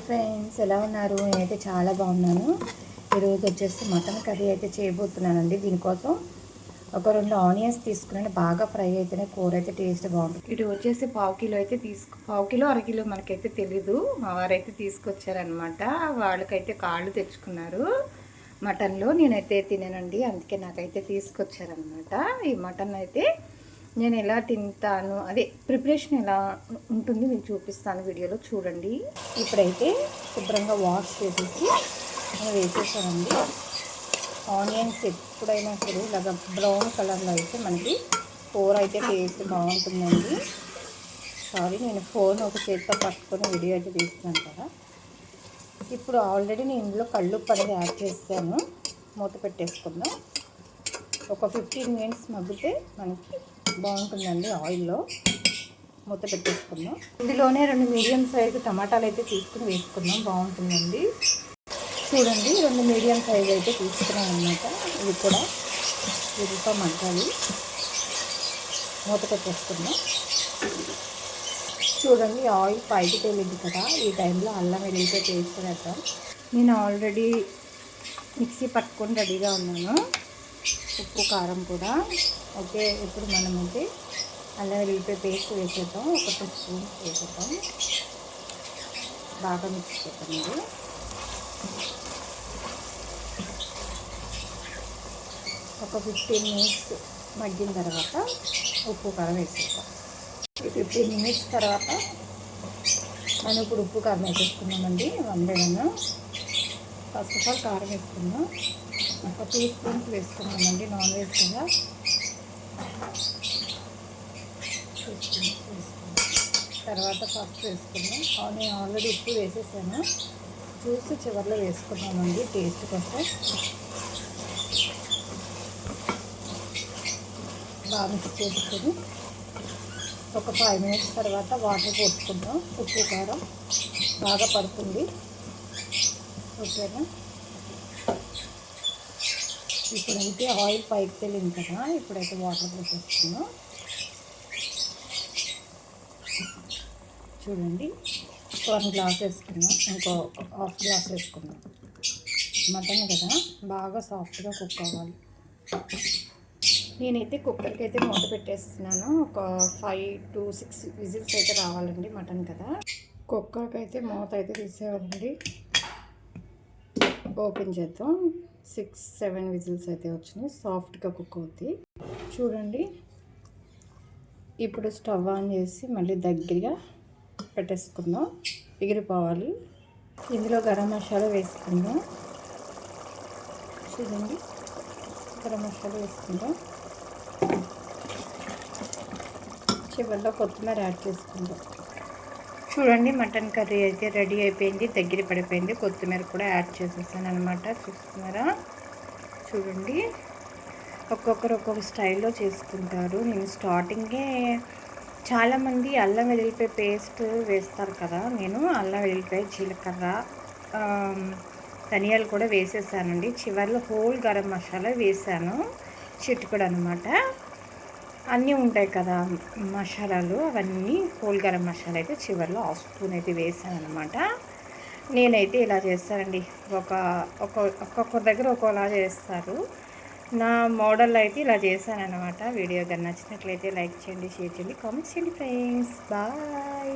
Hi friends ఎలా ఉన్నారు? నేనైతే చాలా బాగున్నాను. ఈరోజు వచ్చేసి మటన్ కర్రీ అయితే చేయబోతున్నానండి. దీనికోసం ఒక రెండు ఆనియన్స్ తీసుకుని బాగా ఫ్రై అయితేనే కూర అయితే టేస్ట్ బాగుంటుంది. ఇది వచ్చేసి పావు కిలో అయితే తీసుకు పావు కిలో అరకిలో మనకైతే తెలీదు. మా వారైతే తీసుకొచ్చారనమాట వాళ్ళకైతే కాళ్ళు తెచ్చుకున్నారు మటన్లో. నేనైతే తినేనండి. అందుకే నాకైతే తీసుకొచ్చారనమాట ఈ మటన్ అయితే నేను ఎలా తింటాను? అదే ప్రిపరేషన్ ఎలా ఉంటుంది నేను చూపిస్తాను వీడియోలో చూడండి. ఇప్పుడైతే శుభ్రంగా వాష్ చేసేసి వేసేసానండి. ఆనియన్స్ ఎప్పుడైనా సరే ఇలాగ బ్రౌన్ కలర్లో అయితే మనకి కూర అయితే టేస్ట్ బాగుంటుందండి. సారీ నేను ఫోన్ ఒక చేతితో పట్టుకొని వీడియో అయితే తీస్తున్నాను కదా. ఇప్పుడు ఆల్రెడీ నేను ఇందులో కళ్ళు అనేది యాడ్ చేస్తాను. మూత పెట్టేసుకుందాం. ఒక ఫిఫ్టీన్ మినిట్స్ మగ్గితే మనకి బాగుంటుందండి ఆయిల్లో. మూత పెట్టేసుకుందాం. ఇందులోనే రెండు మీడియం సైజు టమాటాలు అయితే తీసుకుని వేసుకుందాం. బాగుంటుందండి. చూడండి రెండు మీడియం సైజు అయితే తీసుకున్నాం అనమాట ఇవి కూడా ఉల్లిపాయ మగ్గాలి. మూత పెట్టేసుకుందాం. చూడండి ఆయిల్ పైకి తేలింది కదా. ఈ టైంలో అల్లం వెల్లిపాయ పేస్ట్ నేను ఆల్రెడీ మిక్సీ పట్టుకొని రెడీగా ఉన్నాను. ఉప్పు కారం కూడా. ఓకే ఇప్పుడు మనం అయితే అల్లం వెల్లిపాయ పేస్ట్ వేసేద్దాం. ఒక టూ స్పూన్స్ వేసేద్దాం. బాగా మిక్స్ చేద్దాం ఒక ఫిఫ్టీన్ మినిట్స్ మగ్గిన తర్వాత ఉప్పు కారం వేసేద్దాం. ఫిఫ్టీన్ మినిట్స్ తర్వాత మనం ఇప్పుడు ఉప్పు కారం వేసేసుకున్నామండి వంద ఫస్ట్ ఆఫ్ ఆల్ కారం వేసుకుందాం. ఒక టూ స్పూన్స్ వేసుకున్నామండి నాన్ వెజ్ కదా. తర్వాత ఫస్ట్ వేసుకున్నాం. నేను ఆల్రెడీ ఉప్పు వేసేసాను. చూసి చివరిలో వేసుకున్నామండి టేస్ట్ కోసం. బాగా మిక్స్ చేసుకొని ఒక ఫైవ్ మినిట్స్ తర్వాత వాటర్ పోసుకుందాం. ఉప్పు కారం బాగా పడుతుంది. ఓకేనా? ఇప్పుడైతే ఆయిల్ పైకి తెలియదు కదా ఇప్పుడైతే వాటర్ పోసేస్తున్నాం. చూడండి వన్ గ్లాస్ వేసుకున్నాం ఇంకో హాఫ్ గ్లాస్ వేసుకున్నాం. మటన్ కదా బాగా సాఫ్ట్గా కుక్ అవ్వాలి. నేనైతే కుక్కర్కి అయితే మూత పెట్టేస్తున్నాను. ఒక ఫైవ్ టు సిక్స్ విజిల్స్ అయితే రావాలండి మటన్ కదా. కుక్కర్కి అయితే మూత అయితే తీసేవాలండి ఓపెన్ చేద్దాం. సిక్స్ సెవెన్ విజిల్స్ అయితే వచ్చినాయి. సాఫ్ట్గా కుక్ అవుతాయి చూడండి. ఇప్పుడు స్టవ్ ఆన్ చేసి మళ్ళీ దగ్గరగా పెట్టేసుకుందాం. ఎగిరిపోవాలి. ఇందులో గరం మసాలా వేసుకుందాం. చూడండి. గరం మసాలా వేసుకుందాం. చివరిలో కొత్తిమీర యాడ్ చేసుకుందాం. చూడండి మటన్ కర్రీ అయితే రెడీ అయిపోయింది దగ్గర పడిపోయింది. కొత్తిమీర కూడా యాడ్ చేసేసాను అనమాట చూస్తున్నారా? చూడండి. ఒక్కొక్కరు ఒక్కొక్క స్టైల్లో చేసుకుంటారు. నేను స్టార్టింగే చాలామంది అల్లం వెల్లిపాయ పేస్ట్ వేస్తారు కదా. నేను అల్లం వెల్లిపాయ జీలకర్ర ధనియాలు కూడా వేసేసానండి. చివరిలో హోల్ గరం మసాలా వేసాను. చిట్టుకుడు అనమాట అన్నీ ఉంటాయి కదా మసాలాలు అవన్నీ హోల్ గరం మసాలా అయితే చివరిలో హాఫ్ స్పూన్ అయితే వేసాను అనమాట నేనైతే ఇలా చేస్తానండి. ఒక ఒక్కొక్కరి దగ్గర ఒక్కోలా చేస్తారు. నా మోడల్ అయితే ఇలా చేశాను అనమాట వీడియో కానీ నచ్చినట్లయితే లైక్ చేయండి షేర్ చేయండి కామెంట్స్ చేయండి ఫ్రెండ్స్. బాయ్.